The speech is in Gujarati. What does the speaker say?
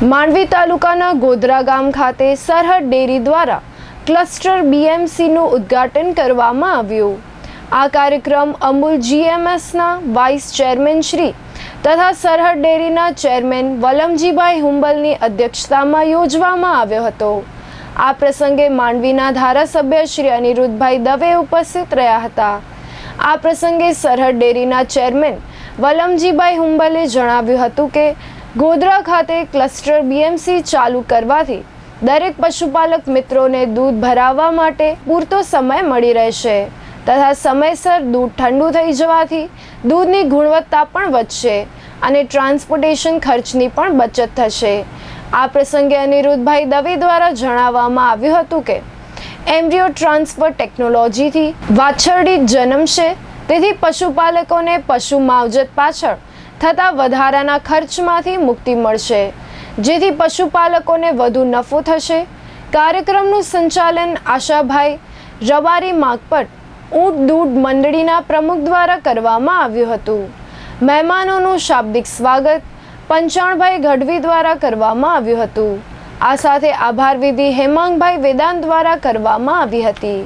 માંડવી તાલુકાના ગોધરા ગામ ખાતે સરહદ ડેરી દ્વારા ક્લસ્ટર બીએમસીનું ઉદ્ઘાટન કરવામાં આવ્યું. આ કાર્યક્રમ અમૂલ જીએમએસના વાઇસ ચેરમેન શ્રી તથા સરહદ ડેરીના ચેરમેન વલમજીભાઈ હુંબલની અધ્યક્ષતામાં યોજવામાં આવ્યો હતો. આ પ્રસંગે માંડવીના ધારાસભ્ય શ્રી અનિરુદ્ધભાઈ દવે ઉપસ્થિત રહ્યા હતા. આ પ્રસંગે સરહદ ડેરીના ચેરમેન વલમજીભાઈ હુંબલે જણાવ્યું હતું કે ગોધરા ખાતે ક્લસ્ટર બીએમસી ચાલુ કરવાથી દરેક પશુપાલક મિત્રોને દૂધ ભરાવવા માટે પૂરતો સમય મળી રહેશે તથા સમયસર દૂધ ઠંડુ થઈ જવાથી દૂધની ગુણવત્તા પણ વધશે અને ટ્રાન્સપોર્ટેશન ખર્ચની પણ બચત થશે. આ પ્રસંગે અનિરુદ્ધભાઈ દવે દ્વારા જણાવવામાં આવ્યું હતું કે, એમ્બ્રિયો ટ્રાન્સફર ટેકનોલોજીથી વાછરડી જન્મશે, તેથી પશુપાલકોને પશુ માવજત પાછળ થતા વધારાના ખર્ચમાંથી મુક્તિ મળશે. જેથી પશુપાલકોને વધુ નફો થશે. કાર્યક્રમનું સંચાલન આશાભાઈ રબારી માગપટ ઊંટ દૂધ મંડળીના પ્રમુખ દ્વારા કરવામાં આવ્યું હતું. મહેમાનોનું શાબ્દિક સ્વાગત પંચાણભાઈ ગઢવી દ્વારા કરવામાં આવ્યું હતું. આ સાથે આભાર વિધિ હેમાંગભાઈ વેદાંત દ્વારા કરવામાં આવી હતી.